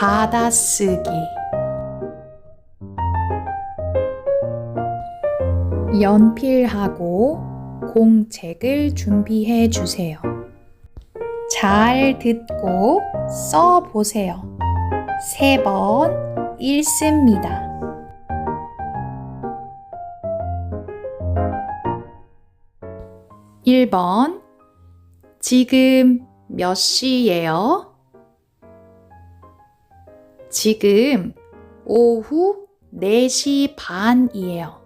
받아쓰기 연필하고 공책을 준비해 주세요. 잘 듣고 써 보세요. 세 번 읽습니다. 1번 지금 몇 시예요? 지금 오후 4시 반이에요.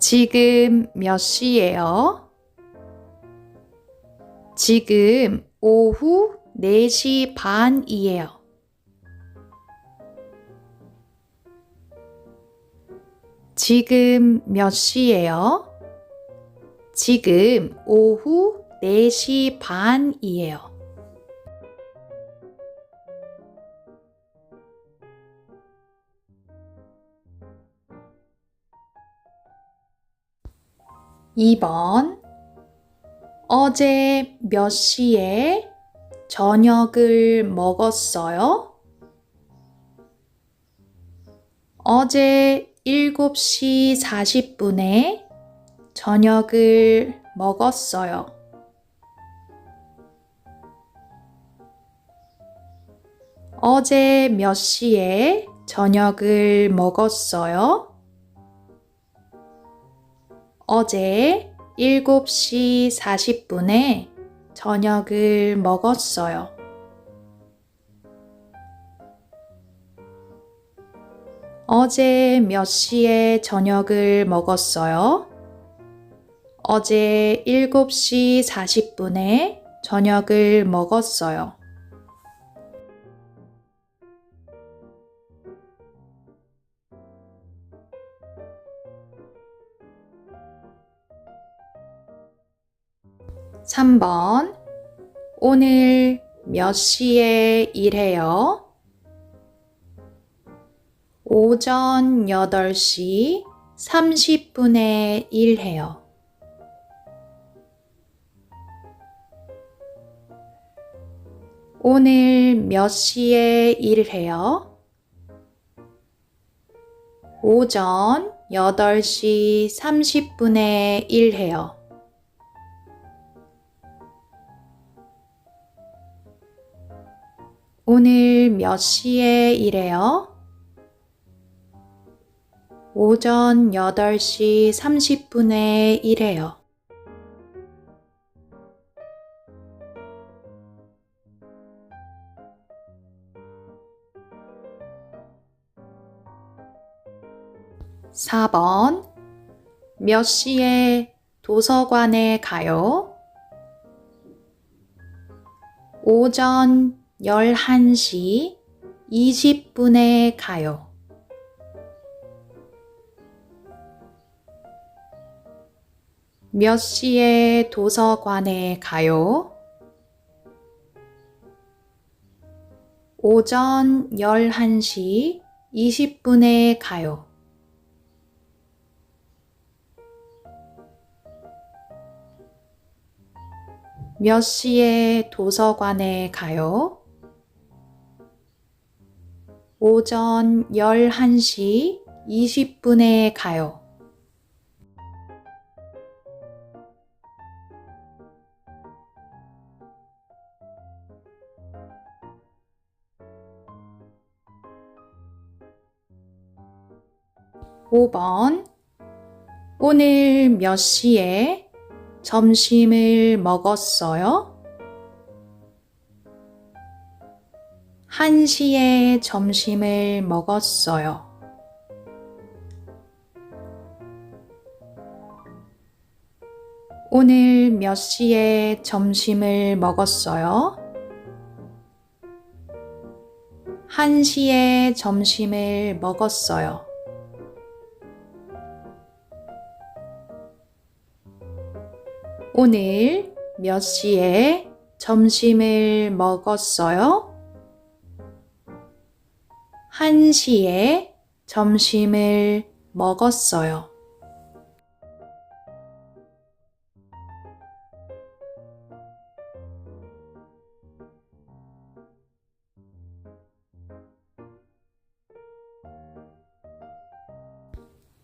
지금 몇 시예요? 지금 오후 4시 반이에요. 지금 몇 시예요? 지금 오후 4시 반이에요. (2번) 어제 몇 시에 저녁을 먹었어요? 어제 7시 40분에 저녁을 먹었어요. 어제 몇 시에 저녁을 먹었어요? 어제 7시 40분에 저녁을 먹었어요. 어제 몇 시에 저녁을 먹었어요? 어제 7시 40분에 저녁을 먹었어요. (3번) 오늘 몇 시에 일해요? 오전 8시 30분에 일해요. 오늘 몇 시에 일해요? 오전 8시 30분에 일해요. 오늘 몇 시에 일해요? 오전 8시 30분에 일해요. (4번) 몇 시에 도서관에 가요? 오전 11시 20분에 가요. 몇 시에 도서관에 가요? 오전 11시 20분에 가요. 몇 시에 도서관에 가요? 오전 11시 20분에 가요. 5번 오늘 몇 시에 점심을 먹었어요? 1시에 점심을 먹었어요. 오늘 몇 시에 점심을 먹었어요? 1시에 점심을 먹었어요. 오늘 몇 시에 점심을 먹었어요? 1시에 점심을 먹었어요.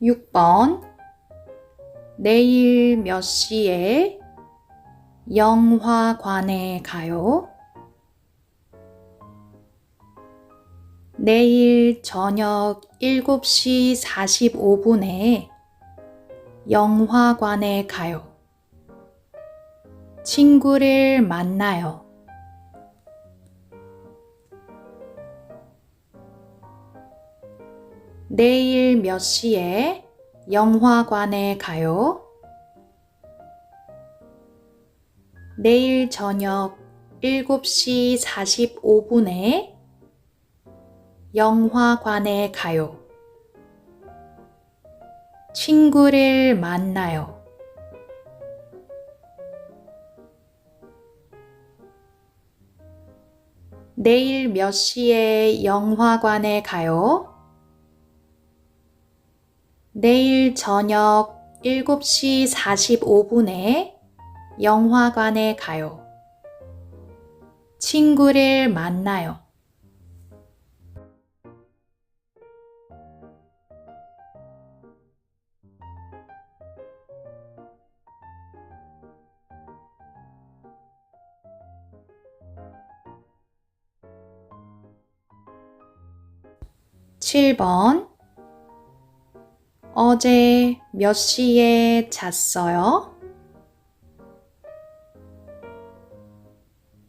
육번 내일 몇 시에 영화관에 가요? 내일 저녁 7시 45분에 영화관에 가요. 친구를 만나요. 내일 몇 시에 영화관에 가요? 내일 저녁 7시 45분에 영화관에 가요. 친구를 만나요. 내일 몇 시에 영화관에 가요? 내일 저녁 7시 45분에 영화관에 가요. 친구를 만나요. 칠번 어제 몇 시에 잤어요?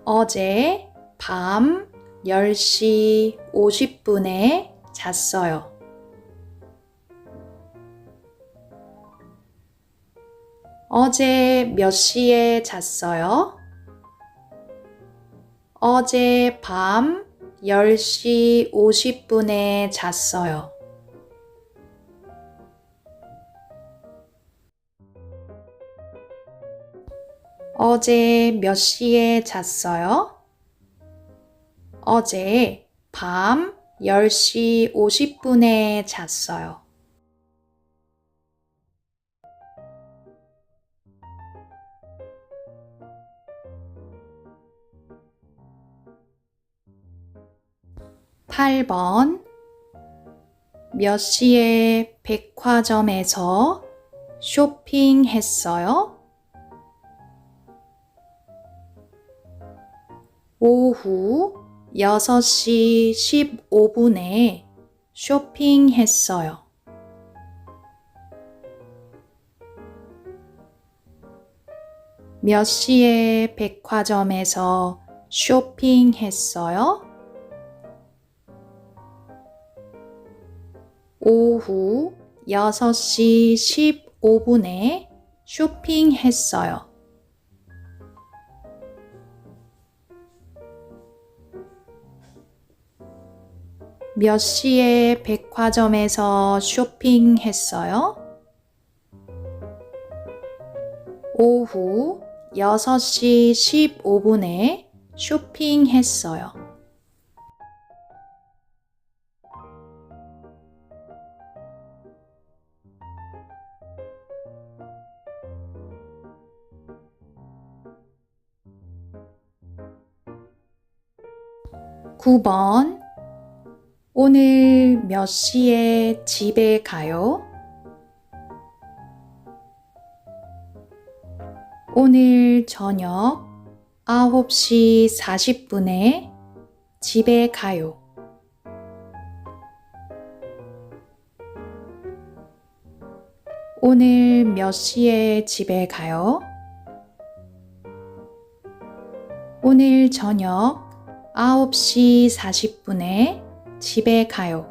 어제 밤 10시 50분에 잤어요. 어제 몇 시에 잤어요? 어제 밤 10시 50분에 잤어요. 어제 몇 시에 잤어요? 어제 밤 10시 50분에 잤어요. 팔번몇 시에 백화점에서 쇼핑했어요? 오후 6시 15분에 쇼핑했어요. 몇 시에 백화점에서 쇼핑했어요? 오후 6시 15분에 쇼핑했어요. 몇 시에 백화점에서 쇼핑했어요? 오후 6시 15분에 쇼핑했어요. 구번 오늘 몇 시에 집에 가요? 오늘 저녁 9시 40분에 집에 가요. 오늘 몇 시에 집에 가요? 오늘 저녁 9시 40분에 집에 가요.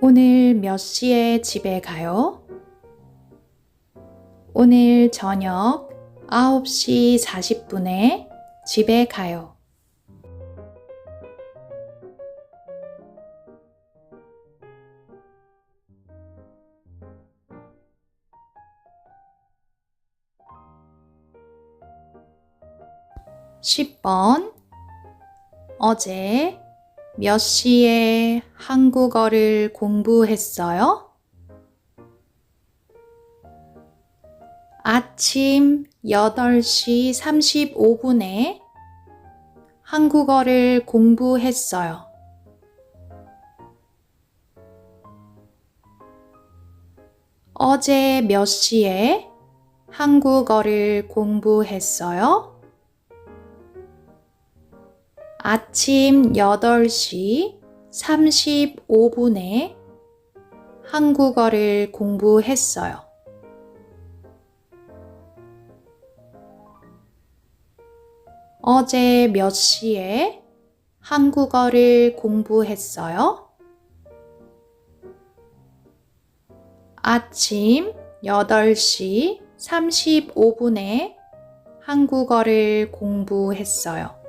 오늘 몇 시에 집에 가요? 오늘 저녁 9시 40분에 집에 가요. 10번 어제 몇 시에 한국어를 공부했어요? 아침 8시 35분에 한국어를 공부했어요. 어제 몇 시에 한국어를 공부했어요? 아침 8시 35분에 한국어를 공부했어요. 어제 몇 시에 한국어를 공부했어요? 아침 8시 35분에 한국어를 공부했어요.